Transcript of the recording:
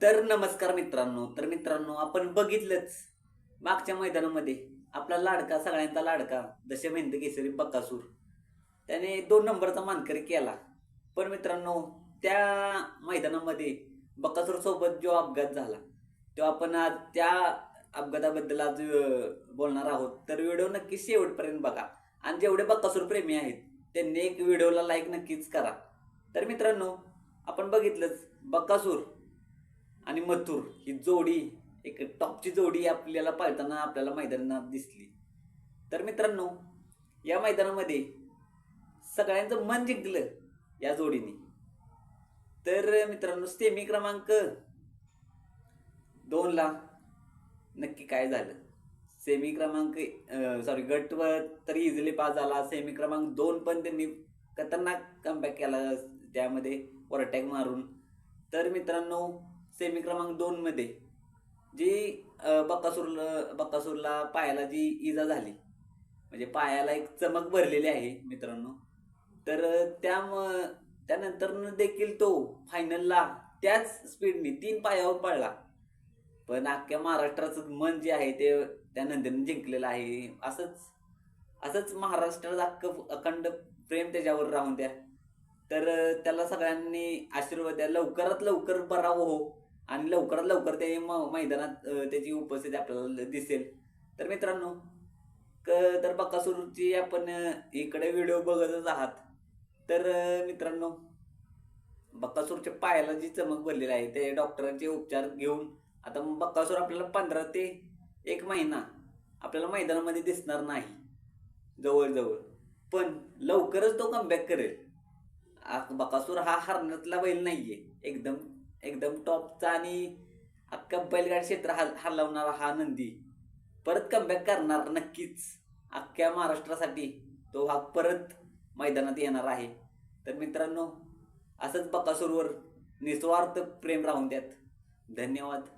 तर नमस्कार मित्रांनो तर मित्रांनो आपण बघितलंच मागच्या मैदानामध्ये आपला लाडका सगळ्यांचा लाडका दशमेंद केसरी बकासूर त्याने दोन नंबरचा मानकरी केला. पण मित्रांनो त्या मैदानामध्ये बकासूरसोबत जो अपघात झाला तो आपण आज त्या अपघाताबद्दल आज बोलणार आहोत. तर व्हिडिओ नक्की शेवटपर्यंत बघा. आणि जेवढे बकासूर प्रेमी आहेत त्यांनी एक व्हिडिओला लाईक नक्कीच करा. तर मित्रांनो आपण बघितलंच बकासूर आणि मथुर ही जोडी एक टॉपची जोडी आपल्याला पाळताना आपल्याला मैदानात दिसली. तर मित्रांनो या मैदानामध्ये सगळ्यांचं मन जिंकलं या जोडीने. तर मित्रांनो सेमी क्रमांक दोनला नक्की काय झालं? सेमी क्रमांक सॉरी गट व तरी इझिली पास झाला. सेमी क्रमांक दोन पण त्यांनी खतरनाक कमबॅक केला त्यामध्ये ओव्हरटॅक मारून. तर मित्रांनो सेमी क्रमांक दोन मध्ये जी बक्कासूर बक्कासूरला पायाला जी इजा झाली म्हणजे पायाला एक चमक भरलेली आहे मित्रांनो तर त्या त्यानंतर देखील तो फायनलला त्याच स्पीडने तीन पायावर पडला पण अख्ख्या महाराष्ट्राचं मन जे आहे ते त्या नंदीने जिंकलेलं आहे. असंच असंच महाराष्ट्राचं अख्खं अखंड प्रेम त्याच्यावर राहून द्या. तर त्याला सगळ्यांनी आशीर्वाद द्या. लवकरात लवकर बरा हो. आणि लवकरात लवकर ते म- मैदानात त्याची उपस्थिती आपल्याला दिसेल. तर मित्रांनो क- तर बकासूरची आपण इकडे व्हिडिओ बघतच आहात. तर मित्रांनो बक्कासूरच्या पायाला जी चमक भरलेली आहे ते डॉक्टरांचे उपचार घेऊन आता बकासूर आपल्याला पंधरा ते एक महिना आपल्याला मैदानामध्ये दिसणार नाही जवळजवळ. पण लवकरच तो कमबॅक करेल. बकासूर हा हरण्यातला बैल नाही आहे एकदम एकदम टॉपचा आणि अख्खा बैलगाडी क्षेत्र हा हलवणारा हा नंदी. परत कमबॅक करणार नक्कीच. अख्ख्या महाराष्ट्रासाठी तो हा परत मैदानात येणार आहे. तर मित्रांनो असंच बकासूरवर निस्वार्थ प्रेम राहून द्यात. धन्यवाद.